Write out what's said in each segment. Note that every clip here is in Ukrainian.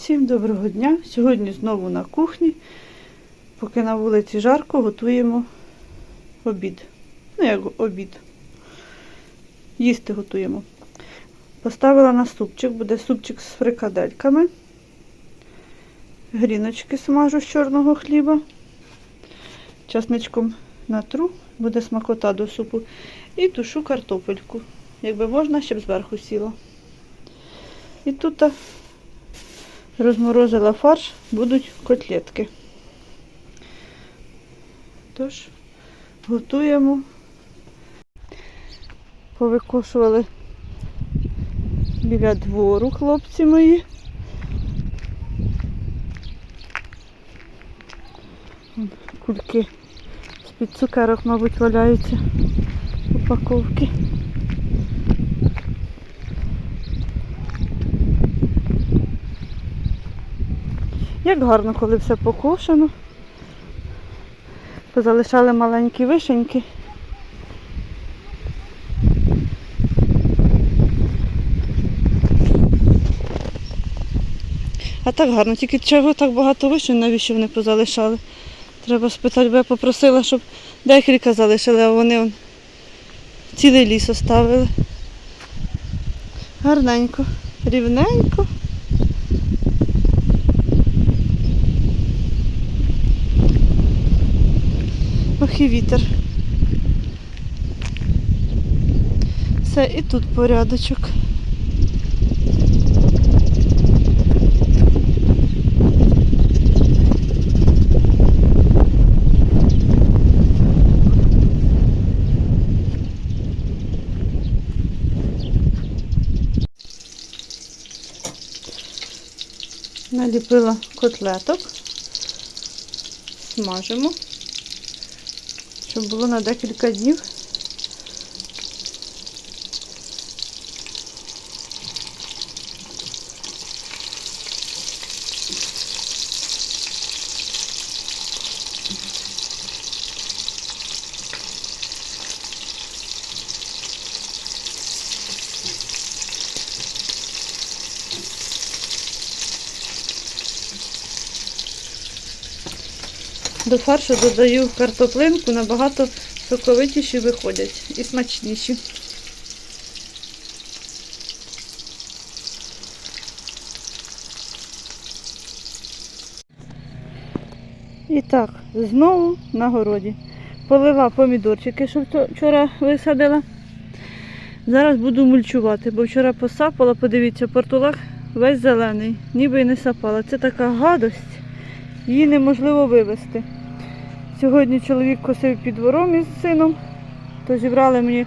Всім доброго дня. Сьогодні знову на кухні. Поки на вулиці жарко, готуємо обід. Ну, як обід. Їсти готуємо. Поставила на супчик, буде супчик з фрикадельками. Гріночки смажу з чорного хліба. Часничком натру, буде смакота до супу. І тушу картопельку. Якби можна, щоб зверху сіла. І тут розморозила фарш, будуть котлетки. Тож, готуємо. Повикошували біля двору хлопці мої. Кульки з-під цукерок, мабуть, валяються упаковки. Як гарно, коли все покошено. Позалишали маленькі вишеньки. А так гарно, тільки чого так багато вишень, навіщо вони позалишали? Треба спитати, бо я попросила, щоб декілька залишили, а вони он, цілий ліс оставили. Гарненько, рівненько. Ох і вітер. Все, і тут порядочок. Наліпила котлеток, смажимо щоб було на декілька днів. До фаршу додаю картоплинку, набагато соковитіші виходять і смачніші. І так, знову на городі. Полила помідорчики, що вчора висадила. Зараз буду мульчувати, бо вчора посапала, подивіться, портулак весь зелений, ніби і не сапала. Це така гадость, її неможливо вивезти. Сьогодні чоловік косив під двором із сином, то зібрали мені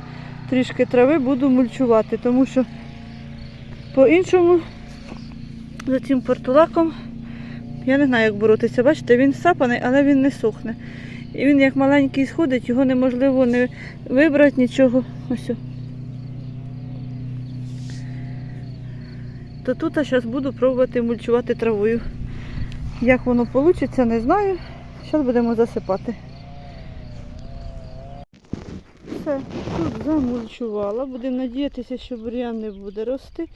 трішки трави, буду мульчувати, тому що по-іншому за цим портулаком я не знаю, як боротися. Бачите, він сапаний, але він не сохне. І він як маленький сходить, його неможливо не вибрати нічого. Ось. То тут я зараз буду пробувати мульчувати травою. Як воно вийде, не знаю. Зараз будемо засипати. Все, тут замульчувала. Будемо надіятися, що бур'ян не буде рости.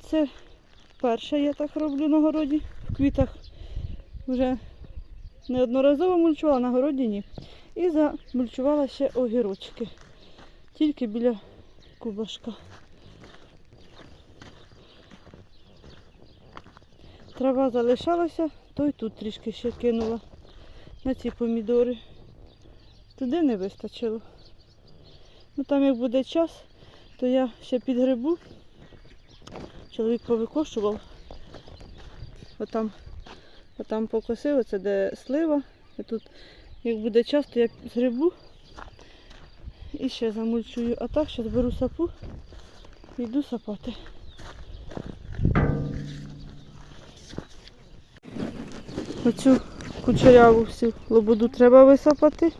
Це перше я так роблю на городі. В квітах вже неодноразово мульчувала, на городі ні. І замульчувала ще огірочки. Тільки біля кубашка. Трава залишалася, то й тут трішки ще кинула на ці помідори. Туди не вистачило. Ну там як буде час, то я ще підгребу. Чоловік повикошував. Отам, отам покосив, оце де слива. І тут, як буде час, то я згребу і ще замульчую. А так зараз беру сапу і йду сапати. Оцю кучеряву всю лободу треба висапати.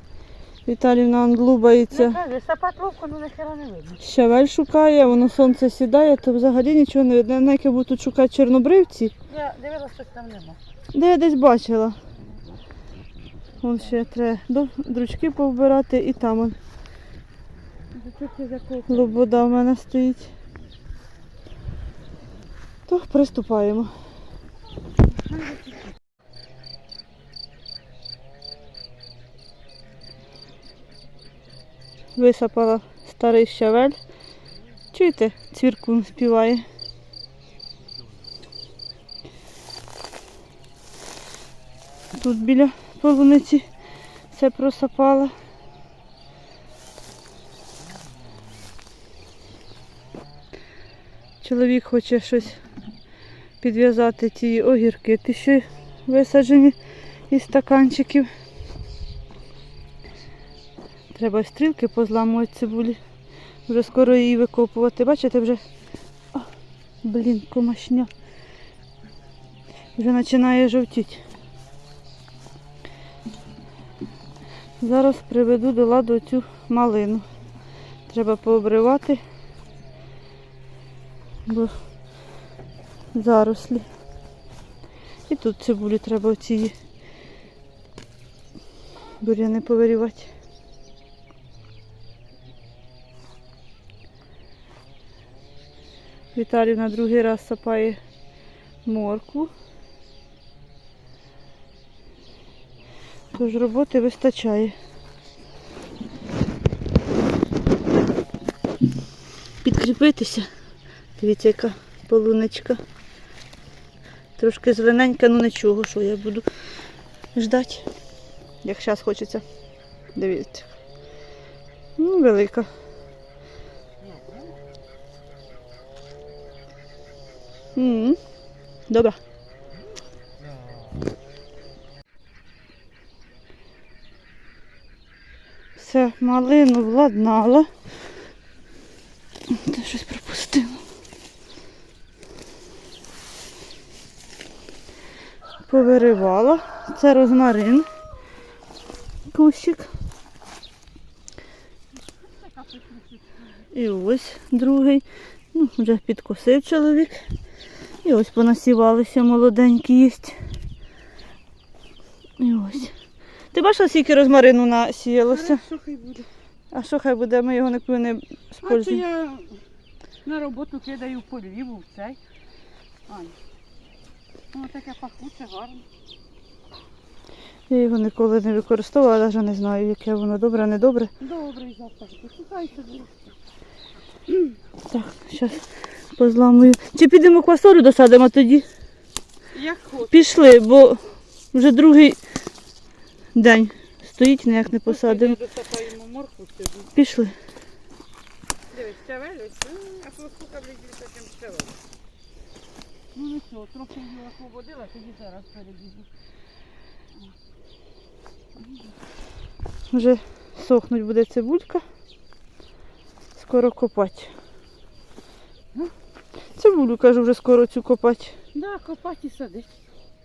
Віталівна англубається. Каже, сапати ловко, ну нахера не видно. Щавель шукає, воно сонце сідає, то взагалі нічого не видно. На яке буду шукати чорнобривці. Я дивилася, щось там нема. Де я десь бачила. Вон ще треба до дручки повбирати і там он лобода в мене стоїть. То приступаємо. Висапала старий щавель. Чуєте, цвіркун співає. Тут біля полуниці все просапала. Чоловік хоче щось підв'язати ті огірки, ті що висаджені із стаканчиків. Треба стрілки позламувати цибулі. Вже скоро її викопувати. Бачите, вже. О, блін, комашня. Вже починає жовтіти. Зараз приведу до ладу цю малину. Треба пообривати, бо зарослі. І тут цибулі треба оці буряни повирівати. Віталій на другий раз сапає моркву. Тож роботи вистачає. Підкріпитися. Дивіться, яка полуничка. Трошки зелененька, ну нічого, що я буду ждати, як зараз хочеться. Дивіться. Ну, велика. М Добре. Все, малину владнала. Та щось пропустила. Повиривала. Це розмарин. Кущик. І ось другий. Ну, вже підкосив чоловік. І ось понасівалися молоденькі єсть. І ось. Ти бачила, скільки розмарину насіялося? Що хай буде? А що хай буде, ми його ніколи не А то спользуємо. я на роботу кидаю по Львіву в цей. Ань. Воно таке пахуче, гарне. Я його ніколи не використовувала, навіть не знаю, яке воно добре, не добре. Добрий запах. Послухай собі. Так, зараз позламую. Чи підемо квасолю досадимо тоді? Як хочеш. Пішли, бо вже другий день стоїть, ніяк не посадимо. Досапаємо морку собі. Пішли. Дивись, щавель, ось, м, а послуха більше, чим щавель. Ну нічого, трохи її освободила, тоді зараз перебіжу. Вже сохнуть буде цибулька. Скоро копати. Цибулю, кажу, вже скоро цю копати. Да, копати і садить.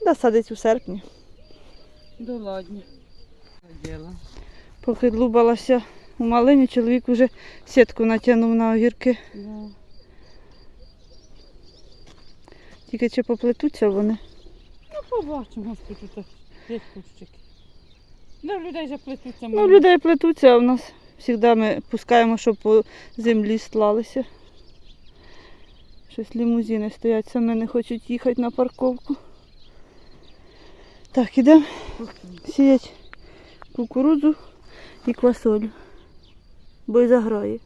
Да, садить у серпні. До ладні. Діло. Поки длубалася у малині, чоловік вже сітку натягнув на огірки. Да. Тільки чи поплетуться вони. Ну, побачимо, господи, тут п'ять кущиків. Ну, людей же плетуться. Ну, людей плетуться, а в нас завжди ми пускаємо, щоб по землі стлалися. Щось лімузини стоять, саме не хочуть їхати на парковку. Так, ідемо сіяти кукурудзу і квасолю. Бо й заграє.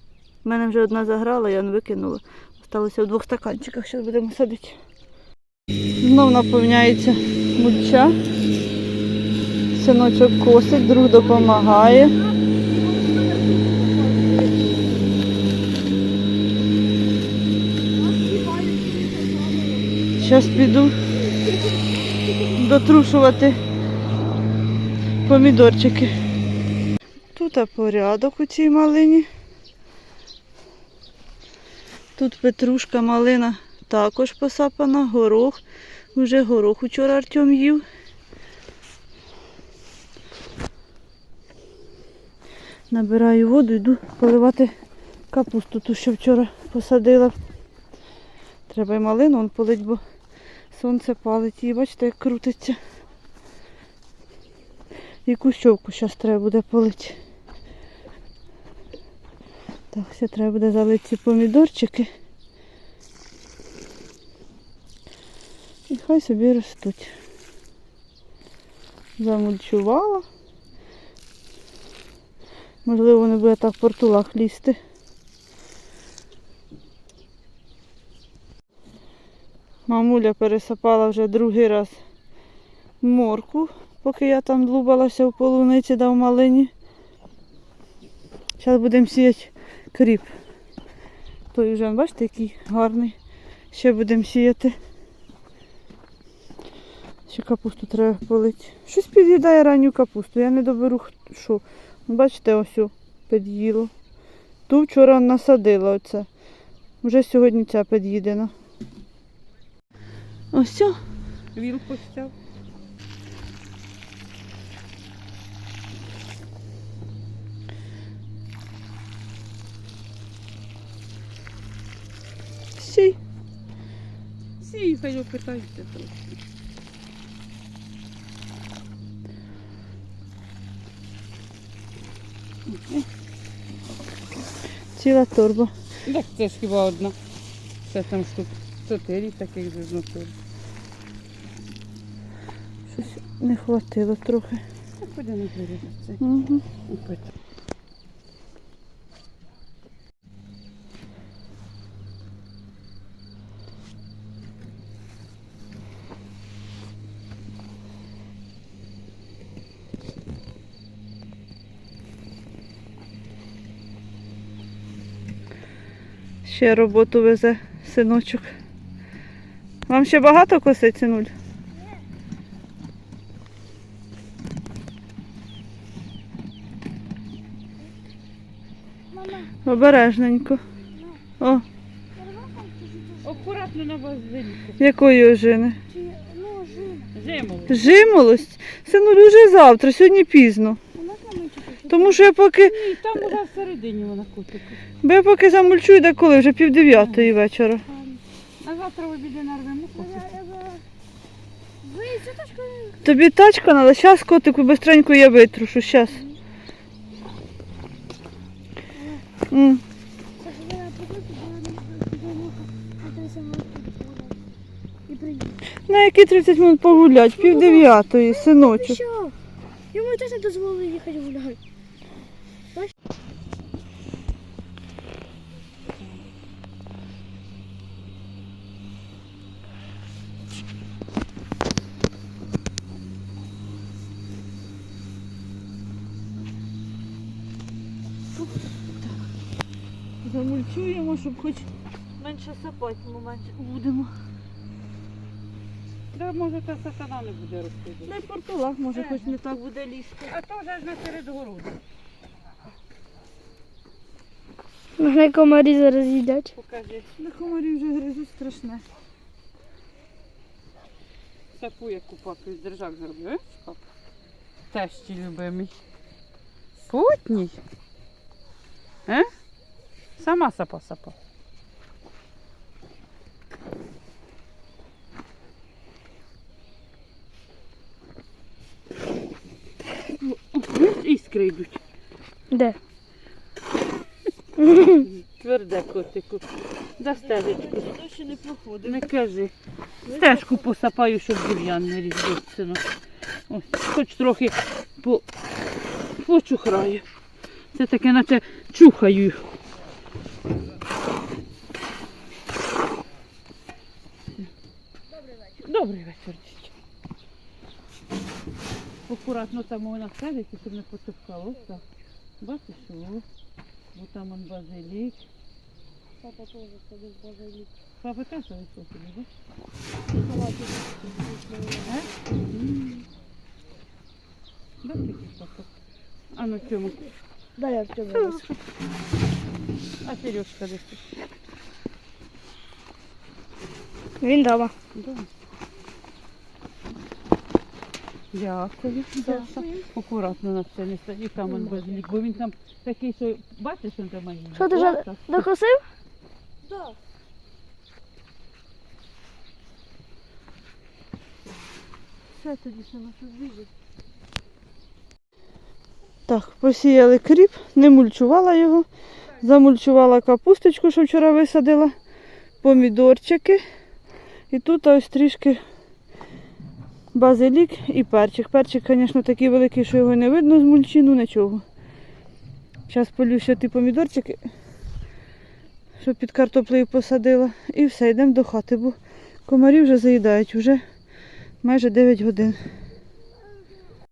У мене вже одна заграла, я не викинула. Осталося в двох стаканчиках, зараз будемо садити. Знов наповняється мульча. Синочок косить, друг допомагає. Зараз піду дотрушувати помідорчики. Тут порядок у цій малині. Тут петрушка, малина також посапана, горох. Уже горох учора Артем їв. Набираю воду, йду поливати капусту, ту, що вчора посадила. Треба й малину он полить, бо сонце палить. І бачите, як крутиться. І кущовку зараз треба буде полити. Так, ще треба буде залити ці помідорчики. І хай собі ростуть. Замульчувала. Можливо, не буде так в портулах лізти. Мамуля пересапала вже другий раз морку, поки я там длубалася в полуниці да в малині. Зараз будемо сіяти кріп. Той вже, бачите, який гарний. Ще будемо сіяти. Ще капусту треба полити. Щось під'їдає ранню капусту. Я не доберу що. Бачите, ось під'їло. Ту вчора насадила оце. Вже сьогодні ця під'їдена. Ось о. Віл постяв. Сій. Сій, хай опитається трохи. Ціла торба. Так це ж хіба одна. Це там штук чотири таких знотив. Щось не хватило трохи. Куди не вирізати? Угу. Ще роботу везе синочок. Вам ще багато косить, синуль? Мама, Обережненько. О, Акуратно на базиліку. якої ожини? ну жив. Жимолость? Синуль, уже завтра, сьогодні пізно. Тому що я поки, Ні, там уже всередині вона котика. бо я поки замульчую, де коли, вже пів дев'ятої вечора. А завтра ви біде нарвемо Тобі тачка треба, зараз котику быстренько я витрушу, зараз. Приїду. На які 30 минут погулять? Пів дев'ятої, синочок. Йому теж не дозволили їхати гуляти. Щоб хоч менше сапати менше будемо. Да, може та сатана не буде рости. На портулах може хоч не так буде лізти. А то вже ж на серед городу. Мене комарі зараз їдять. Покажи. На комарі вже гризуть страшне. Сапу, як у з держак зробив, бачиш, пап? Тещі любимий. Путній. Е? Сама сапа сапа. Іскри йдуть. Де? Тверде котику. За стежечку. ще не проходить. Не кажи. Стежку посапаю, щоб бур'ян не різбив, синок. Ось, хоч трохи по, почухраю. Це таке, наче чухаю. Добрий вечір, дітя. Акуратно там вона стежиться, щоб не так. Бачиш, що? Бо там он базилік. Папа теж ходив базилік. Папа теж вийшов собі, так? Да. А ну чому? Дай я в тебе. А Сережка десь тут. Він дома. Да. Дякую. Даша. Акуратно на це стає. І там он базилік, бо він там такий, що бачиш, він там має. Що ти вже докосив? Так. Все тоді ще сама збіжить. Так, посіяли кріп, не мульчувала його. Замульчувала капусточку, що вчора висадила, помідорчики. І тут ось трішки базилік і перчик. Перчик, звісно, такий великий, що його не видно з мульчі, ну нічого. Зараз полю ще ті помідорчики, що під картоплею посадила. І все, йдемо до хати, бо комарі вже заїдають, вже майже 9 годин.